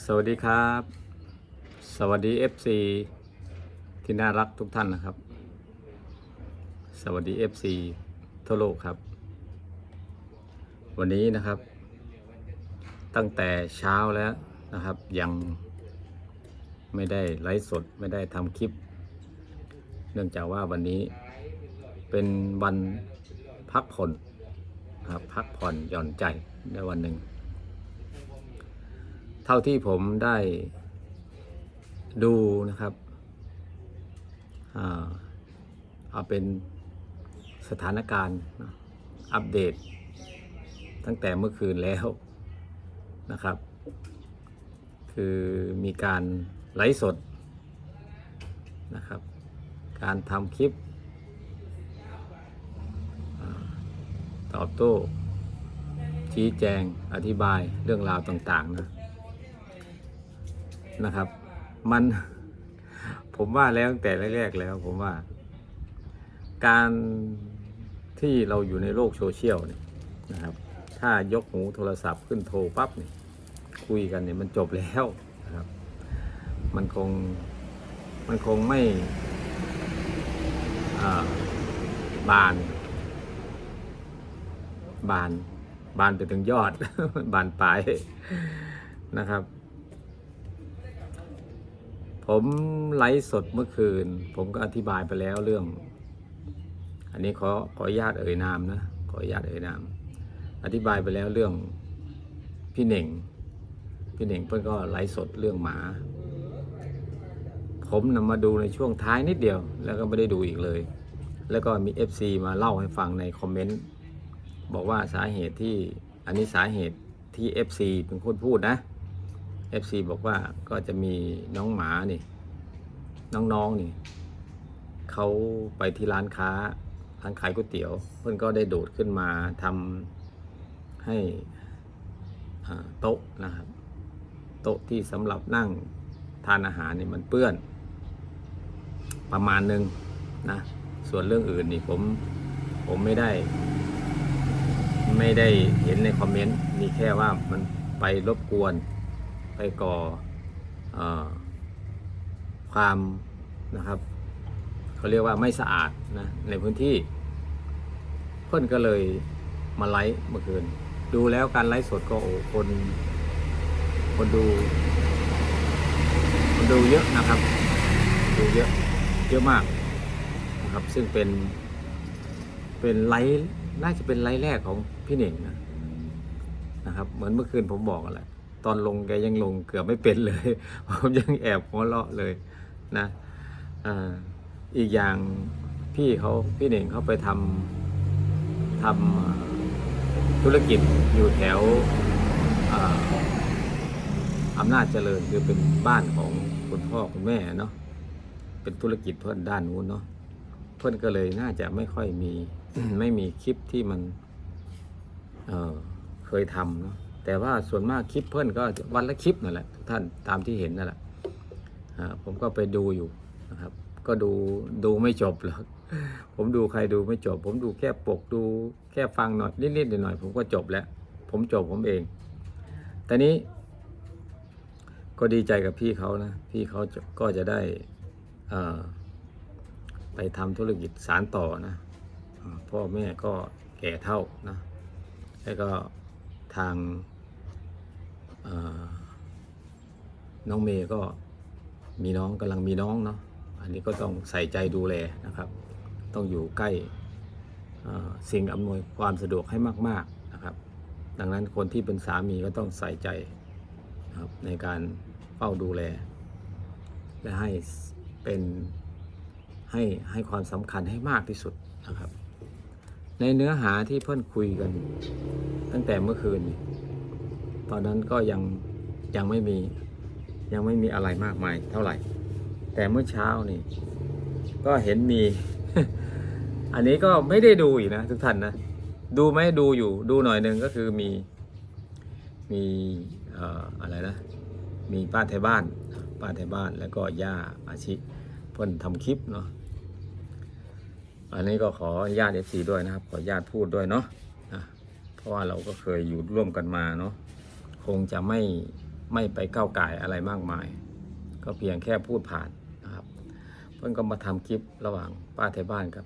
สวัสดีครับ สวัสดี FC ที่น่ารักทุกท่านนะครับ สวัสดี FC ทั่วโลกครับ วันนี้นะครับ ตั้งแต่เช้าแล้วนะครับ ยังไม่ได้ไลฟ์สดไม่ได้ทำคลิป เนื่องจากว่าวันนี้เป็นวันพักผ่อนนะครับพักผ่อนหย่อนใจในวันหนึ่ง เท่าที่ผมได้ดูนะครับเอาเป็นสถานการณ์อัปเดต ตั้งแต่เมื่อคืนแล้วนะครับ คือมีการไลฟ์สดนะครับ การทำคลิปอตอบโต้ชี้แจงอธิบายเรื่องราวต่าง ๆ นะ นะครับ มันผมว่าแล้วตั้งแต่แรกๆแล้วผมว่า การที่เราอยู่ในโลกโซเชียลเนี่ยนะครับ ถ้ายกหูโทรศัพท์ขึ้นโทรปั๊บเนี่ยคุยกันเนี่ยมันจบแล้วนะครับ มันคงมันคงไม่บาน บาน บานไปถึงยอด บานปลายนะครับ ผมไลฟ์สดเมื่อคืน ผมก็อธิบายไปแล้วเรื่อง อันนี้ขอขออนุญาตเอ่ยนามนะขออนุญาตเอ่ยนาม อธิบายไปแล้วเรื่องพี่เหน่ง พี่เหน่งเพื่อนก็ไลฟ์สดเรื่องหมา ผมนำมาดูในช่วงท้ายนิดเดียว แล้วก็ไม่ได้ดูอีกเลย แล้วก็มี FC มาเล่าให้ฟังในคอมเมนต์บอกว่าสาเหตุที่อันนี้สาเหตุที่ FC เป็นคนพูดนะ FC บอกว่าก็จะมีน้องหมานี่ น้องๆนี่เขาไปที่ร้านค้าร้านขายก๋วยเตี๋ยว เพื่อนก็ได้โดดขึ้นมาทำให้โต๊ะนะครับ โต๊ะที่สำหรับนั่งทานอาหารนี่มันเปื้อน ประมาณหนึ่งนะส่วนเรื่องอื่นนี่ผมผมไม่ได้ ไม่ได้เห็นในคอมเมนต์มีแค่ว่ามันไปรบกวน ไปก่ออความนะครับเขาเรียกว่าไม่สะอาดนะในพื้นที่ เพื่อนก็เลยมาไลฟ์เมื่อคืน ดูแล้วการไลฟ์สดก็โอ้คน คนดู คนดูเยอะนะครับ ดูเยอะเยอะมากนะครับ ซึ่งเป็นเป็นไลฟ์น่าจะเป็นไลฟ์แรกของพี่เหน่งนะนะครับ เหมือนเมื่อคืนผมบอกกันแหละ ตอนลงแกยังลงเกือบไม่เป็นเลย ผมยังแอบหัวเราะเลยนะอ่าอีกอย่างพี่เขาพี่เหน่งเขาไปทำทำธุรกิจอยู่แถวอำนาจเจริญคือเป็นบ้านของคุณพ่อคุณแม่เนาะเป็นธุรกิจเพื่อนด้านนู้นเนาะเพื่อนก็เลยน่าจะไม่ค่อยมี ไม่มีคลิปที่มัน เเคยทำเนาะ แต่ว่าส่วนมากคลิปเพื่อนก็วันละคลิปนั่นแหละท่านตามที่เห็นนั่นแหละผมก็ไปดูอยู่นะครับ ก็ดูดูไม่จบหรอกผมดูใครดูไม่จบ ผมดูแค่ปกดูแค่ฟังหน่อยนิดๆหน่อยๆผมก็จบแล้ว ผมจบผมเองแต่นี้ ก็ดีใจกับพี่เขานะ พี่เขาก็จะได้ไปทำธุรกิจสารต่อนะพ่อแม่ก็แก่เท่านะแล้วก็ทาง น้องเมย์ก็มีน้องกำลังมีน้องเนาะอันนี้ก็ต้องใส่ใจดูแลนะครับ ต้องอยู่ใกล้สิ่งอำนวยความสะดวกให้มาก ๆนะครับ ดังนั้นคนที่เป็นสามีก็ต้องใส่ใจนะครับในการเฝ้าดูแล และให้เป็นให้ให้ความสำคัญให้มากที่สุดนะครับ ในเนื้อหาที่เพื่อนคุยกัน ตั้งแต่เมื่อคืนนี่ ตอนนั้นก็ยังยังไม่มียังไม่มีอะไรมากมายเท่าไหร่ แต่เมื่อเช้านี่ ก็เห็นมี อันนี้ก็ไม่ได้ดูอีกนะทุกท่านนะ ดูไหมดูอยู่ ดูหน่อยหนึ่งก็คือมีมีอะไรนะ มีป้าไทยบ้าน ป้าไทยบ้านแล้วก็ย่าอาชิเพิ่นทำคลิปเนาะอันนี้ก็ขอญาตเอฟซีด้วยนะครับ ขอญาตพูดด้วยเนาะะเพราะว่าเราก็เคยอยู่ร่วมกันมาเนาะ คงจะไม่ไม่ไปก้าวไก่อะไรมากมาย ก็เพียงแค่พูดผ่านนะครับ เพื่อนก็มาทำคลิประหว่างป้าไทยบ้านกับ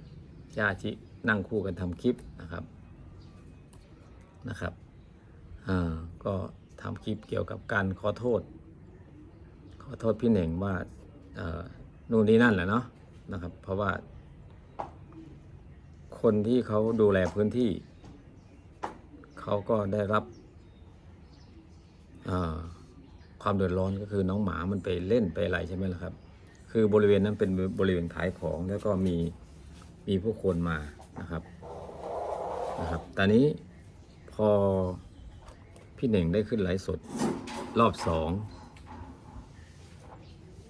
ย่าชินั่งคู่กันทำคลิปนะครับนะครับอ่าก็ทำคลิปเกี่ยวกับการขอโทษ ขอโทษพี่เหน่งว่าเอ่อนู่นนี่นั่นแหละเนาะนะครับ เพราะว่า คนที่เขาดูแลพื้นที่ เขาก็ได้รับ ความเดือดร้อนก็คือน้องหมามันไปเล่นไปอะไรใช่ไหมล่ะครับ คือบริเวณนั้นเป็นบริเวณขายของแล้วก็มีมีผู้คนมานะครับนะครับ ตอนนี้พอพี่เหน่งได้ขึ้นไลฟ์สดรอบสอง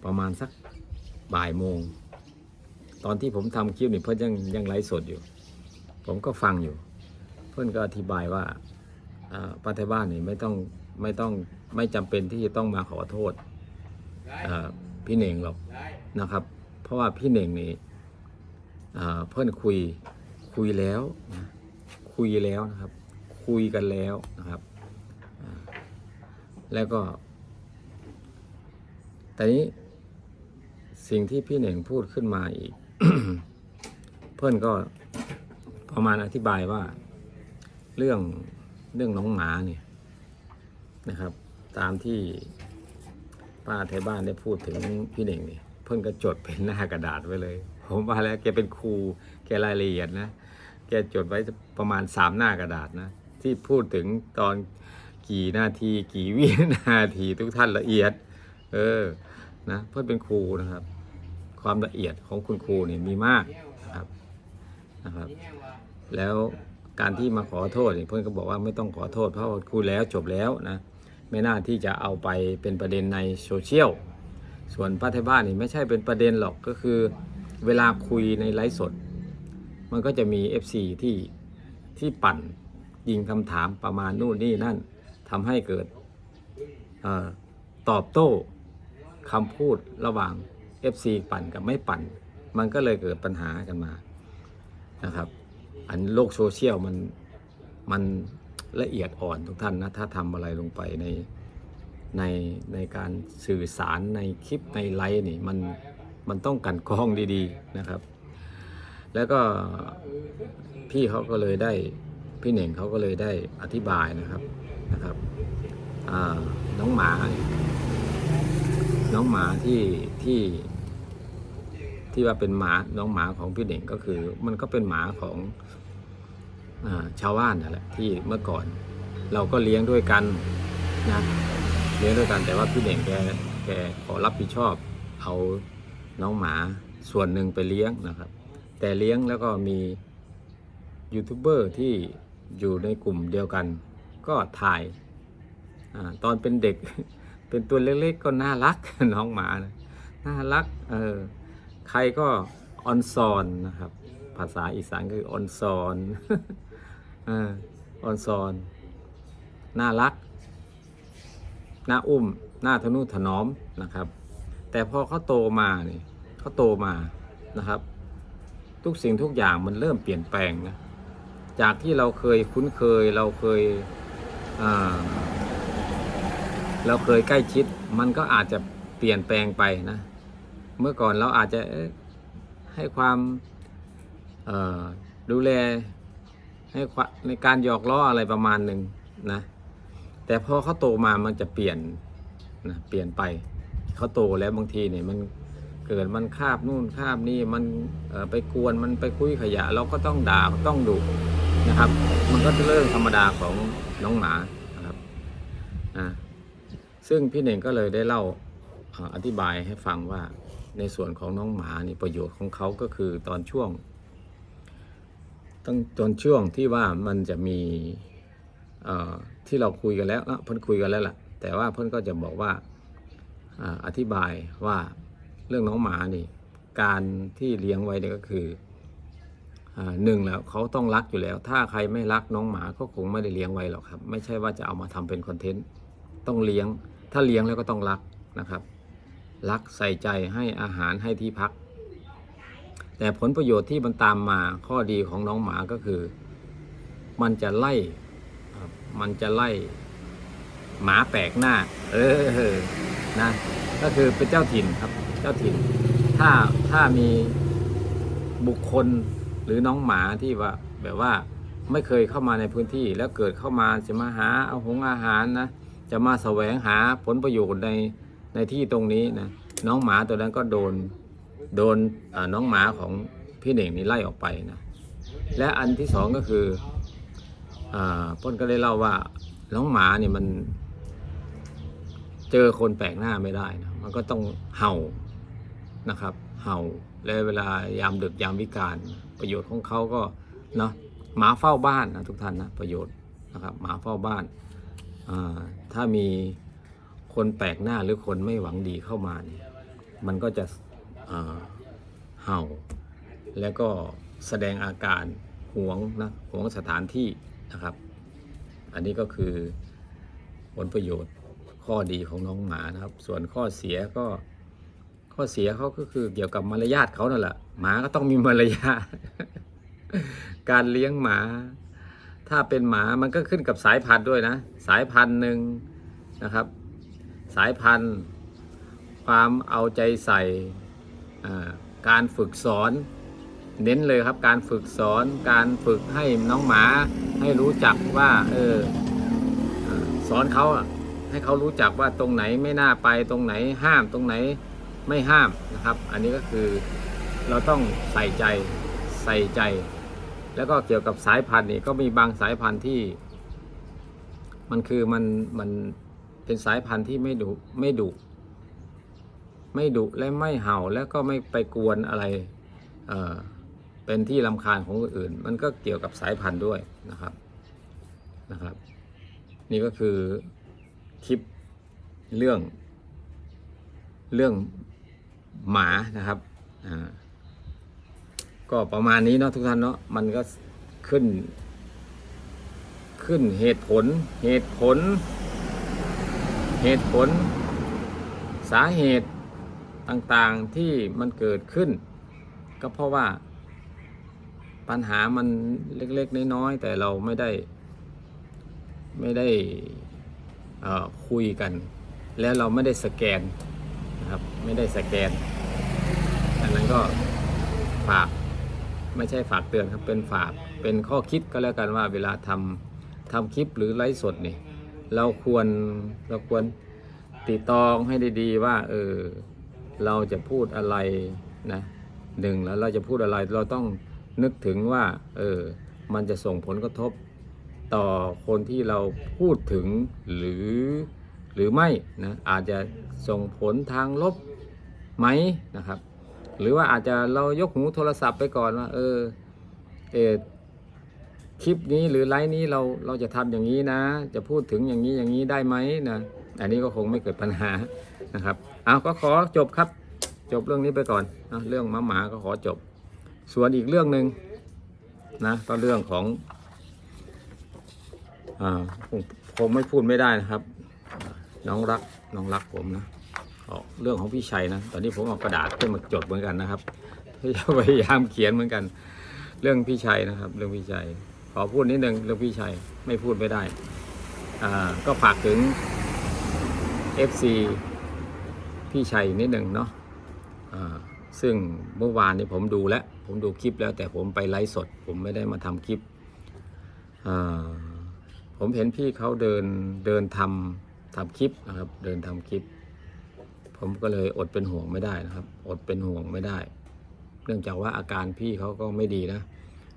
ประมาณสักบ่ายโมง ตอนที่ผมทำคลิปนี่เพื่อนยังยังไลฟ์สดอยู่ ผมก็ฟังอยู่ เพื่อนก็อธิบายว่าอ่าป้าไทยบ้านนี่ไม่ต้อง ไม่ต้องไม่จำเป็นที่จะต้องมาขอโทษพี่เหน่งหรอกนะครับ เพราะว่าพี่เหน่งนี่เพื่อนคุยคุยแล้วนะคุยแล้วนะครับ คุยกันแล้วนะครับ แล้วก็แต่นี้สิ่งที่พี่เหน่งพูดขึ้นมาอีก เพื่อนก็ประมาณอธิบายว่า เรื่องเรื่องน้องหมาเนี่ย นะครับ ตามที่ป้าไทยบ้านได้พูดถึงพี่เหน่งเนี่ยเพื่นก็จดเป็นหน้ากระดาษไว้เลย ผมว่าแล้วแกเป็นครูแกรายละเอียดนะแกจดไว้ประมาณสามหน้ากระดาษนะที่พูดถึงตอนกี่นาทีกี่วินาทีทุกท่านละเอียด เออนะเพื่อนเป็นครูนะครับ ความละเอียดของคุณครูเนี่ยมีมากนะครับนะครับ แล้วการที่มาขอโทษเนี่ยเพื่อนก็บอกว่าไม่ต้องขอโทษเพราะคุยแล้วจบแล้วนะ ไม่น่าที่จะเอาไปเป็นประเด็นในโซเชียล ส่วนป้าไทยบ้านนี่ไม่ใช่เป็นประเด็นหรอกก็คือ เวลาคุยในไลฟ์สด มันก็จะมี FC ที่ที่ปั่นยิงคำถามประมาณนู่นนี่นั่นทำให้เกิดอตอบโต้คำพูดระหว่าง FC ปั่นกับไม่ปั่น มันก็เลยเกิดปัญหากันมานะครับ อันโลกโซเชียลมันมัน ละเอียดอ่อนทุกท่านนะถ้าทำอะไรลงไปในในในการสื่อสารในคลิปในไลฟ์นี่มันมันต้องกันกรองดีๆนะครับ แล้วก็พี่เขาก็เลยได้พี่เหน่งเขาก็เลยได้อธิบายนะครับนะครับน้องหมาน้องหมาที่ที่ที่ว่าเป็นหมาน้องหมาของพี่เหน่งก็คือ มันก็เป็นหมาของ ชาวบ้านนั่นแหละที่เมื่อก่อน เราก็เลี้ยงด้วยกันนะเลี้ยงด้วยกันแต่ว่าพี่เหน่งแกแกขอรับผิดชอบเอาน้องหมาส่วนหนึ่งไปเลี้ยงนะครับ แต่เลี้ยงแล้วก็มียูทูบเบอร์ที่อยู่ในกลุ่มเดียวกัน ก็ถ่ายอตอนเป็นเด็กเป็นตัวเล็กๆก็น่ารักน้องหมานะน่ารักเออใครก็ออนซอนนะครับ ภาษาอีสานคือออนซอน ออออนซอน น่ารัก น่าอุ้ม น่าทนุถนอมนะครับ แต่พอเขาโตมาเนี่ยเขาโตมานะครับ ทุกสิ่งทุกอย่างมันเริ่มเปลี่ยนแปลงนะจากที่เราเคยคุ้นเคยเราเคยเราเคยใกล้ชิด มันก็อาจจะเปลี่ยนแปลงไปนะ เมื่อก่อนเราอาจจะให้ความดูแล ให้ในการหยอกล้ออะไรประมาณหนึ่งนะ แต่พอเขาโตมามันจะเปลี่ยนนะเปลี่ยนไปเขาโตแล้วบางทีเนี่ยมันเกิดมันคาบนู่นคาบนี่มันไปกวนมันไปคุยขยะ เราก็ต้องด่าต้องดุนะครับ มันก็จะเรื่องธรรมดาของน้องหมานะครับอ่าซึ่งพี่เน่งก็เลยได้เล่าอธิบายให้ฟังว่าในส่วนของน้องหมานี่ประโยชน์ของเขาก็คือตอนช่วง ตั้งตอนช่วงที่ว่ามันจะมีที่เราคุยกันแล้วอะเพิ่นคุยกันแล้วล่ะ แต่ว่าเพิ่นก็จะบอกว่าอธิบายว่าเรื่องน้องหมานี่ การที่เลี้ยงไว้เนี่ยก็คือหนึ่งแล้วเขาต้องรักอยู่แล้ว ถ้าใครไม่รักน้องหมาก็คงไม่ได้เลี้ยงไว้หรอกครับ ไม่ใช่ว่าจะเอามาทำเป็นคอนเทนต์ต้องเลี้ยง ถ้าเลี้ยงแล้วก็ต้องรักนะครับ รักใส่ใจให้อาหารให้ที่พัก แต่ผลประโยชน์ที่มันตามมาข้อดีของน้องหมาก็คือ มันจะไล่มันจะไล่ หมาแปลกหน้า เออนะก็คือเป็นเจ้าถิ่นครับ เจ้าถิ่น ถ้าถ้ามีบุคคลหรือน้องหมาที่ว่า แบบว่าไม่เคยเข้ามาในพื้นที่แล้วเกิดเข้ามาจะมาหาเอาหงอาหารนะจะมาแสวงหาผลประโยชน์ในในที่ตรงนี้นะน้องหมาตัวนั้นก็โดน โดนน้องหมาของพี่เหน่งนี่ไล่ออกไปนะและอันที่สองก็คืออพ้นก็เลยเล่าว่าน้องหมาเนี่ยมัน เจอคนแปลกหน้าไม่ได้นะมันก็ต้องเห่านะครับ เห่าและเวลายามดึกยามวิการประโยชน์ของเขาก็เนาะหมาเฝ้าบ้านนะทุกท่านนะประโยชน์นะครับ หมาเฝ้าบ้านถ้ามีคนแปลกหน้าหรือคนไม่หวังดีเข้ามาเนี่ยมันก็จะ เห่า แล้วก็แสดงอาการหวงนะหวงสถานที่นะครับ อันนี้ก็คือผลประโยชน์ข้อดีของน้องหมานะครับ ส่วนข้อเสียก็ข้อเสียเขาก็คือเกี่ยวกับมารยาทเขานั่นแหละหมาก็ต้องมีมารยาทการเลี้ยงหมา ถ้าเป็นหมามันก็ขึ้นกับสายพันธุ์ด้วยนะ สายพันธุ์หนึ่งนะครับ สายพันธุ์ ความเอาใจใส่ การฝึกสอน เน้นเลยครับการฝึกสอนการฝึกให้น้องหมาให้รู้จักว่าเออสอนเขาให้เขารู้จักว่าตรงไหนไม่น่าไปตรงไหนห้ามตรงไหนไม่ห้ามนะครับ อันนี้ก็คือเราต้องใส่ใจใส่ใจ แล้วก็เกี่ยวกับสายพันธุ์นี่ก็มีบางสายพันธุ์ที่ มันคือมันมันเป็นสายพันธุ์ที่ไม่ดุไม่ดุ ไม่ดุและไม่เห่าแล้วก็ไม่ไปกวนอะไรเเป็นที่ลำคาญของคนอื่น มันก็เกี่ยวกับสายพันธุ์ด้วยนะครับนะครับ นี่ก็คือคลิปเรื่อง เรื่องหมานะครับอ่าก็ประมาณนี้เนาะทุกท่านเนาะมันก็ขึ้น ขึ้นเหตุผล เหตุผล เหตุผล สาเหตุ ต่างๆที่มันเกิดขึ้น ก็เพราะว่าปัญหามันเล็กๆน้อยๆแต่เราไม่ได้ไม่ได้อ่อคุยกัน แล้วเราไม่ได้สแกนนะครับไม่ได้สแกนอันนั้นก็ฝากไม่ใช่ฝากเตือนครับเป็นฝากเป็นข้อคิดก็แล้วกันว่าเวลาทำทำคลิปหรือไลฟ์สดนี่เราควรเราควรติดตรองให้ดีๆว่าเออ เราจะพูดอะไรนะหนึ่งแล้วเราจะพูดอะไรเราต้องนึกถึงว่าเออมันจะส่งผลกระทบต่อคนที่เราพูดถึงหรือหรือไม่นะอาจจะส่งผลทางลบไหมนะครับ หรือว่าอาจจะเรายกหูโทรศัพท์ไปก่อนว่าเออเออคลิปนี้หรือไลฟ์นี้เราเราจะทำอย่างนี้นะ จะพูดถึงอย่างนี้อย่างนี้ได้ไหมนะอันนี้ก็คงไม่เกิดปัญหานะครับ เอาก็ขอจบครับ จบเรื่องนี้ไปก่อนนะเรื่องหมาหมาก็ขอจบ ส่วนอีกเรื่องหนึ่งนะก็เรื่องของอ่าผมผมไม่พูดไม่ได้นะครับ น้องรักน้องรักผมนะเอาเรื่องของพี่ชัยนะ ตอนนี้ผมเอากระดาษขึ้นมาจดเหมือนกันนะครับพยายามเขียนเหมือนกัน เรื่องพี่ชัยนะครับ เรื่องพี่ชัยขอพูดนิดนึงเรื่องพี่ชัยไม่พูดไม่ได้ อ่าก็ฝากถึง FC พี่ชัยนิดหนึ่งเนาะอ่าซึ่งเมื่อวานนี้ผมดูแล้ว ผมดูคลิปแล้วแต่ผมไปไลฟ์สด ผมไม่ได้มาทำคลิป ผมเห็นพี่เขาเดินเดินทำทำคลิปนะครับ เดินทำคลิป ผมก็เลยอดเป็นห่วงไม่ได้นะครับ อดเป็นห่วงไม่ได้ เนื่องจากว่าอาการพี่เขาก็ไม่ดีนะ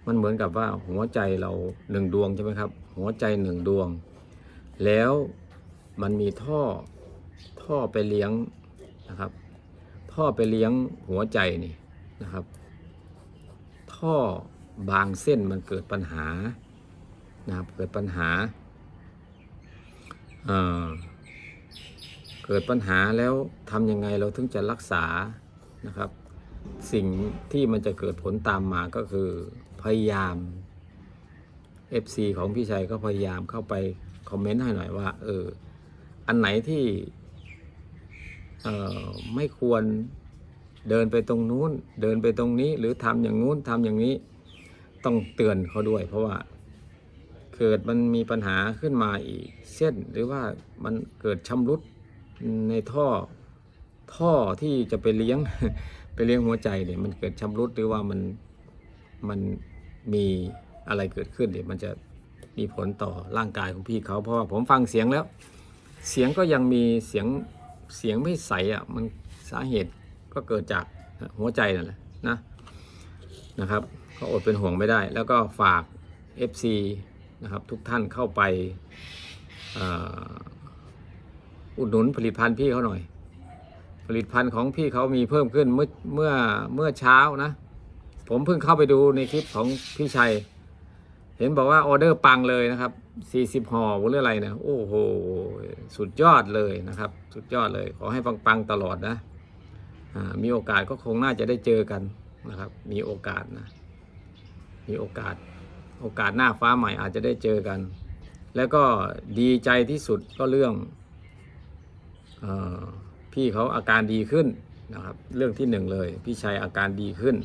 มันเหมือนกับว่าหัวใจเราหนึ่งดวงใช่ไหมครับ หัวใจหนึ่งดวง แล้วมันมีท่อท่อไปเลี้ยง นะครับ ท่อไปเลี้ยงหัวใจนี่นะครับ ท่อบางเส้นมันเกิดปัญหานะครับเกิดปัญหาเออเกิดปัญหาแล้วทำยังไงเราถึงจะรักษานะครับ สิ่งที่มันจะเกิดผลตามมาก็คือพยายาม FC ของพี่ชัยก็พยายามเข้าไปคอมเมนต์ให้หน่อยว่าเอออันไหนที่ ไม่ควรเดินไปตรงนู้น เดินไปตรงนี้หรือทำอย่างนู้นทำอย่างนี้ ต้องเตือนเขาด้วย เพราะว่าเกิดมันมีปัญหาขึ้นมาอีกเส้นหรือว่ามันเกิดชำรุดในท่อท่อที่จะไปเลี้ยงไปเลี้ยงหัวใจเนี่ยมันเกิดชำรุดหรือว่ามันมันมีอะไรเกิดขึ้นเนี่ยมันจะมีผลต่อร่างกายของพี่เขาเพราะว่าผมฟังเสียงแล้ว เสียงก็ยังมีเสียง เสียงไม่ใสอะมันสาเหตุก็เกิดจากหัวใจนั่นแหละนะนะครับก็อดเป็นห่วงไม่ได้ แล้วก็ฝาก FC นะครับทุกท่านเข้าไปอุดหนุนผลิตภัณฑ์พี่เขาหน่อย ผลิตภัณฑ์ของพี่เขามีเพิ่มขึ้นเมื่อเมื่อเมื่อเช้านะ ผมเพิ่งเข้าไปดูในคลิปของพี่ชัย เห็นบอกว่าออเดอร์ปังเลยนะครับ 40ห่อหรืออะไรนะโอ้โห สุดยอดเลยนะครับ สุดยอดเลย ขอให้ปังๆตลอดนะอ่ามีโอกาสก็คงน่าจะได้เจอกันนะครับ มีโอกาสนะ มีโอกาส โอกาสหน้าฟ้าใหม่อาจจะได้เจอกัน แล้วก็ดีใจที่สุดก็เรื่องอพี่เขาอาการดีขึ้นนะครับ เรื่องที่หนึ่งเลย พี่ชัยอาการดีขึ้น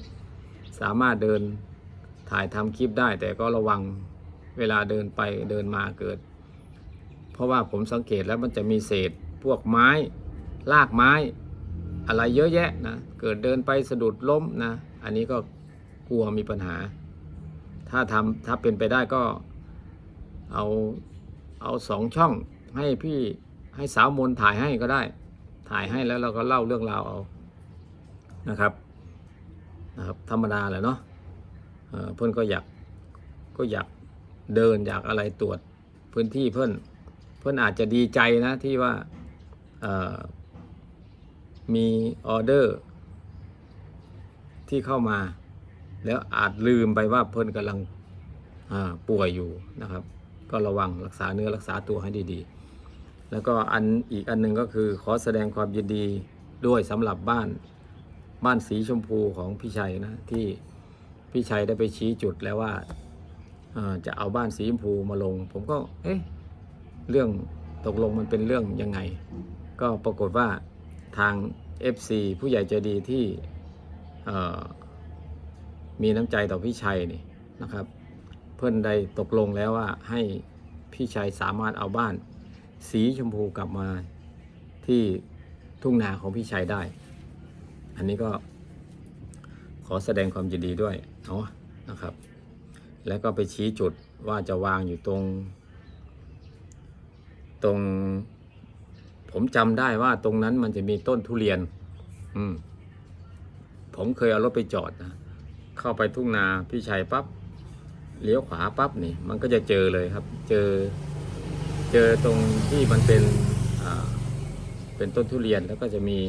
สามารถเดิน ถ่ายทำคลิปได้ แต่ก็ระวังเวลาเดินไปเดินมาเกิด เพราะว่าผมสังเกตแล้วมันจะมีเศษพวกไม้ลากไม้อะไรเยอะแยะนะ เกิดเดินไปสะดุดล้มนะ อันนี้ก็กลัวมีปัญหา ถ้าทำถ้าเป็นไปได้ก็เอาเอาสองช่องให้พี่ให้สาวมนถ่ายให้ก็ได้ ถ่ายให้แล้วเราก็เล่าเรื่องราวเอานะครับนะครับ ธรรมดาแหละเนาะ เพื่อนก็อยากก็อยากเดินอยากอะไรตรวจพื้นที่เพื่อนเพื่อนอาจจะดีใจนะที่ว่ามีออเดอร์ที่เข้ามา แล้วอาจลืมไปว่าเพิ่อนกำลังป่วยอยู่นะครับ ก็ระวังรักษาเนื้อรักษาตัวให้ดีๆ แล้วก็อันอีกอันหนึ่งก็คือขอแสดงความยินดีด้วยสำหรับบ้านบ้านสีชมพูของพี่ชัยนะที่ พี่ชัยได้ไปชี้จุดแล้วว่าจะเอาบ้านสีชมพูมาลง ผมก็ เอ๊ะ เรื่องตกลงมันเป็นเรื่องยังไง ก็ปรากฏว่าทาง FC ผู้ใหญ่ใจดีที่มีน้ำใจต่อพี่ชัยนี่นะครับ เพื่อนได้ตกลงแล้วว่าให้พี่ชัยสามารถเอาบ้าน สีชมพูกลับมาที่ทุ่งนาของพี่ชัยได้ อันนี้ก็ ขอแสดงความยินดีด้วยเนาะนะครับ แล้วก็ไปชี้จุดว่าจะวางอยู่ตรง ตรง ผมจำได้ว่าตรงนั้นมันจะมีต้นทุเรียน อืม ผมเคยเอารถไปจอดนะเข้าไปทุ่งนาพี่ชัยปั๊บเลี้ยวขวาปั๊บนี่มันก็จะเจอเลยครับ เจอ เจอตรงที่มันเป็นอ่าเป็นต้นทุเรียนแล้วก็จะมี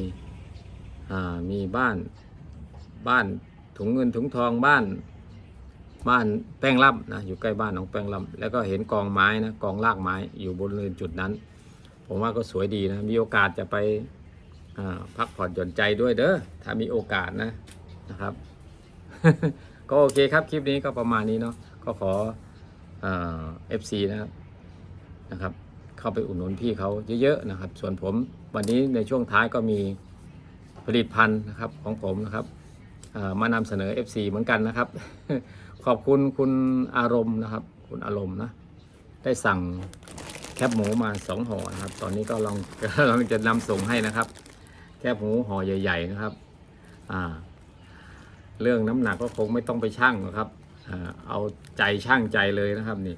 อ่ามีบ้าน บ้านถุงเงินถุงทองบ้าน บ้านแป้งล่ำนะอยู่ใกล้บ้านของแป้งล่ำแล้วก็เห็นกองไม้นะกองรากไม้อยู่บริเวณจุดนั้น ผมว่าก็สวยดีนะมีโอกาสจะไปพักผ่อนหย่อนใจด้วยเด้อถ้ามีโอกาสนะนะครับ ก็โอเคครับคลิปนี้ก็ประมาณนี้เนาะก็ขอเอฟซีนะครับนะครับ เข้าไปอุดหนุนพี่เขาเยอะๆนะครับ ส่วนผมวันนี้ในช่วงท้ายก็มีผลิตภัณฑ์นะครับของผมนะครับ มานำเสนอ FC เหมือนกันนะครับ ขอบคุณคุณอารมณ์นะครับ คุณอารมณ์นะ ได้สั่งแคบหมูมาสองห่อนะครับ ตอนนี้ก็ลองกำลังจะนำส่งให้นะครับ แคบหมูห่อใหญ่ ๆนะครับ อ่า เรื่องน้ำหนักก็คงไม่ต้องไปชั่งหรอกครับอเอาใจช่างใจเลยนะครับนี่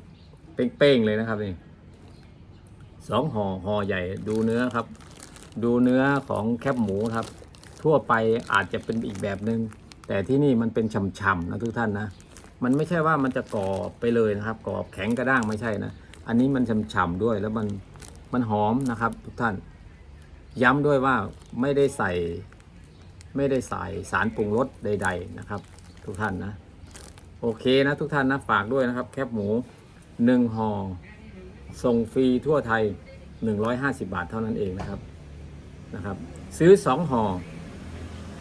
เป้งๆเลยนะครับนี่สองห่อห่อใหญ่ดูเนื้อครับ ดูเนื้อของแคบหมูครับ ทั่วไปอาจจะเป็นอีกแบบหนึง่ง แต่ที่นี่มันเป็นฉ่ำๆนะทุกท่านนะ มันไม่ใช่ว่ามันจะกรอบไปเลยนะครับกรอบแข็งกระด้างไม่ใช่นะ อันนี้มันฉ่ำๆด้วยแล้วมันมันหอมนะครับ ทุกท่าน ย้ำด้วยว่าไม่ได้ใส่ ไม่ได้ใส่สารปรุงรสใด ๆนะครับ ทุกท่านนะ โอเคนะทุกท่านนะฝากด้วยนะครับ แคบหมูหนึ่งห่อส่งฟรีทั่วไทย 150 บาทเท่านั้นเองนะครับนะครับ ซื้อสองห่อ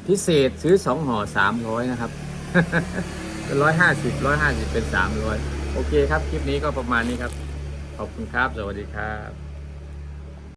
พิเศษซื้อสองห่อสามร้อยนะครับเป็นร้อยห้าสิบร้อยห้าสิบเป็นสามร้อยโอเคครับ คลิปนี้ก็ประมาณนี้ครับ ขอบคุณครับ สวัสดีครับ